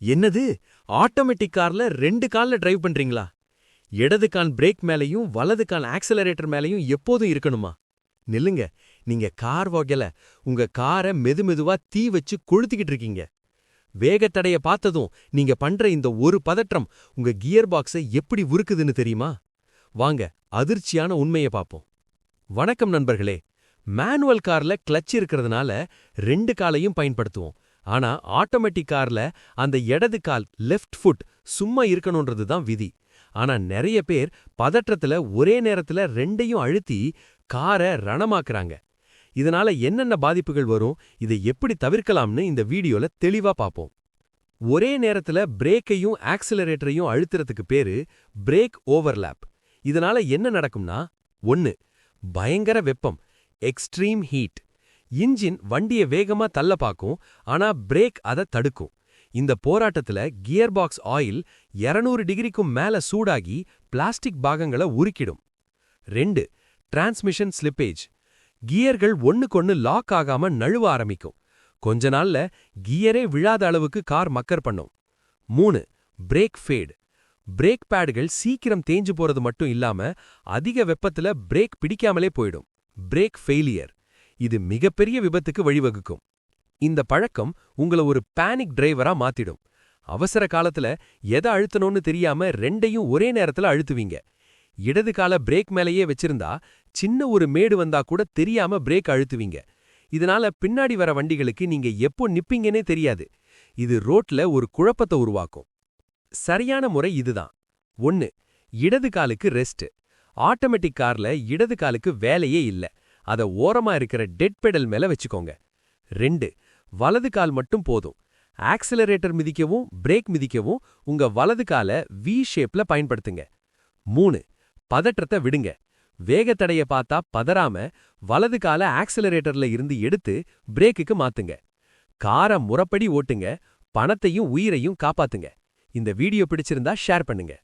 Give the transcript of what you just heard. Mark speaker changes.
Speaker 1: என்னது? ஆட்டோமேட்டிக் கார்ல ரெண்டு கால்ல டிரைவ் பண்றீங்களா? இடது கால் பிரேக் மேலயும் வலது கால் ஆக்சலரேட்டர் மேலயும் எப்போதும் இருக்கணுமா? நில்லுங்க. நீங்க கார் வகையில உங்க காரை மெதுமெதுவா தீ வச்சு கொளுத்திக்கிட்டு இருக்கீங்க. வேகத்தடைய பார்த்ததும் நீங்க பண்ற இந்த ஒரு பதற்றம் உங்க கியர் பாக்ஸை எப்படி உருக்குதுன்னு தெரியுமா? வாங்க அதிர்ச்சியான உண்மையை பார்ப்போம். வணக்கம் நண்பர்களே. மேனுவல் கார்ல கிளச் இருக்கிறதுனால ரெண்டு காலையும் பயன்படுத்துவோம். ஆனா ஆட்டோமேட்டிக் கார்ல அந்த இடது கால் லெஃப்ட் ஃபுட் சும்மா இருக்கணும்ன்றது தான் விதி. ஆனா நிறைய பேர் பதற்றத்துல ஒரே நேரத்துல ரெண்டையும் அழுத்தி காரை ரணமாக்குறாங்க. இதனால என்னென்ன பாதிப்புகள் வரும்? இதை எப்படி தவிர்க்கலாம்னு இந்த வீடியோல தெளிவா பார்ப்போம் ஒரே நேரத்துல பிரேக்கையும் ஆக்சிலரேட்டரையும் அழுத்துறதுக்கு பேரு பிரேக் ஓவர்லாப். இதனால என்ன நடக்கும்னா ஒன்னு பயங்கர வெப்பம் எக்ஸ்ட்ரீம் ஹீட். இன்ஜின் வண்டிய வேகமா தள்ள பாக்கும் ஆனா பிரேக் அதை தடுக்கும். இந்த போராட்டத்துல கியர் பாக்ஸ் ஆயில் 200 டிகிரிக்கும் மேல சூடாகி பிளாஸ்டிக் பாகங்களை உருக்கிடும். ரெண்டு டிரான்ஸ்மிஷன் ஸ்லிப்பேஜ் கியர்கள் ஒண்ணுக்கொன்னு லாக் ஆகாம நழுவ ஆரம்பிக்கும். கொஞ்ச நாள்ல கியரே விழாத அளவுக்கு கார் மக்கர் பண்ணும். மூணு பிரேக் ஃபேடு பிரேக் பேடுகள் சீக்கிரம் தேஞ்சு போறது மட்டும் இல்லாம அதிக வெப்பத்துல பிரேக் பிடிக்காமலே போயிடும். பிரேக் ஃபெயிலியர் இது மிகப்பெரிய விபத்துக்கு வழிவகுக்கும். இந்த பழக்கம் உங்கள ஒரு பேனிக் டிரைவரா மாத்திடும். அவசர காலத்துல எதை அழுத்தணும்னு தெரியாம ரெண்டையும் ஒரே நேரத்துல அழுத்துவீங்க. இடது கால பிரேக் மேலேயே வச்சிருந்தா சின்ன ஒரு மேடு வந்தா கூட தெரியாம பிரேக் அழுத்துவீங்க. இதனால பின்னாடி வர வண்டிகளுக்கு நீங்க எப்போ நிப்பீங்கன்னே தெரியாது. இது ரோட்ல ஒரு குழப்பத்தை உருவாக்கும். சரியான முறை இதுதான். ஒன்னு இடது காலுக்கு ரெஸ்ட் ஆட்டோமேட்டிக் கார்ல இடது காலுக்கு வேலையே இல்ல. அத ஓரமா இருக்கிற டெட் பெடல் மேல வச்சுக்கோங்க. ரெண்டு வலது கால் மட்டும் போதும். ஆக்சிலரேட்டர் மிதிக்கவும் பிரேக் மிதிக்கவும் உங்க வலது கால வி ஷேப்ல பயன்படுத்துங்க. மூணு பதற்றத்தை விடுங்க. வேகத்தடைய பார்த்தா பதறாம வலது கால ஆக்சிலரேட்டர்ல இருந்து எடுத்து பிரேக்குக்கு மாத்துங்க. காரை முறப்படி ஓட்டுங்க. பணத்தையும் உயிரையும் காப்பாத்துங்க. இந்த வீடியோ பிடிச்சிருந்தா ஷேர் பண்ணுங்க.